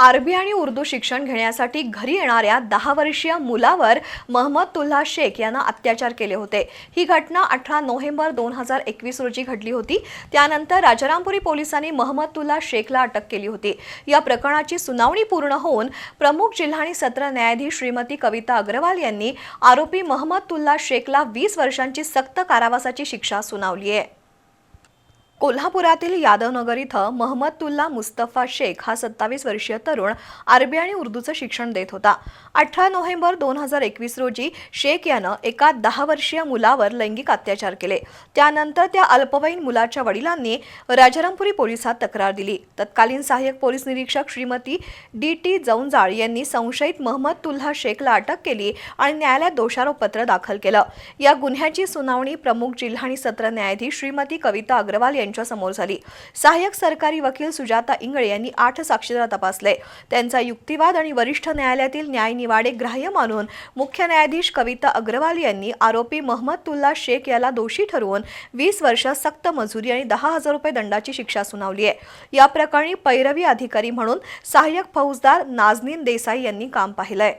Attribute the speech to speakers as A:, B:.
A: अरबी आणि उर्दू शिक्षण घेण्यासाठी घरी येणाऱ्या दहा वर्षीय मुलावर महम्मद तुल्हा शेख यांना अत्याचार केले होते. ही घटना अठरा नोव्हेंबर दोन हजार एकवीस रोजी घडली होती. त्यानंतर राजारामपुरी पोलिसांनी महम्मद तुल्हा शेखला अटक केली होती. या प्रकरणाची सुनावणी पूर्ण होऊन प्रमुख जिल्हा आणि सत्र न्यायाधीश श्रीमती कविता अग्रवाल यांनी आरोपी महम्मद तुल्हा शेखला वीस वर्षांची सक्त कारावासाची शिक्षा सुनावली आहे. कोल्हापुरातील यादवनगर इथं महमदुल्ला तुल्ला मुस्तफा शेख हा सत्तावीस वर्षीय तरुण अरबी आणि उर्दूचं शिक्षण देत होता. अठरा नोव्हेंबर दोन हजार एकवीस रोजी शेख यानं एका दहा वर्षीय मुलावर लैंगिक अत्याचार केले. त्यानंतर त्या अल्पवयीन मुलाच्या वडिलांनी राजारामपुरी पोलिसात तक्रार दिली. तत्कालीन सहाय्यक पोलीस निरीक्षक श्रीमती डी टी जौंजाळ यांनी संशयित महम्मद तुल्हा शेखला अटक केली आणि न्यायालयात दोषारोपपत्र दाखल केलं. या गुन्ह्याची सुनावणी प्रमुख जिल्हा आणि सत्र न्यायाधीश श्रीमती कविता अग्रवाल यांनी समोर झाली. सहाय्यक सरकारी वकील सुजाता इंगळे यांनी आठ साक्षीदार तपासले. त्यांचा युक्तिवाद आणि वरिष्ठ न्यायालयातील न्यायनिवाडे ग्राह्य मानून मुख्य न्यायाधीश कविता अग्रवाल यांनी आरोपी महम्मद तुल्ला शेख याला दोषी ठरवून वीस वर्ष सक्त मजुरी आणि दहा हजार रुपये दंडाची शिक्षा सुनावली आहे. या प्रकरणी पैरवी अधिकारी म्हणून सहाय्यक फौजदार नाजनीन देसाई यांनी काम पाहिलंय.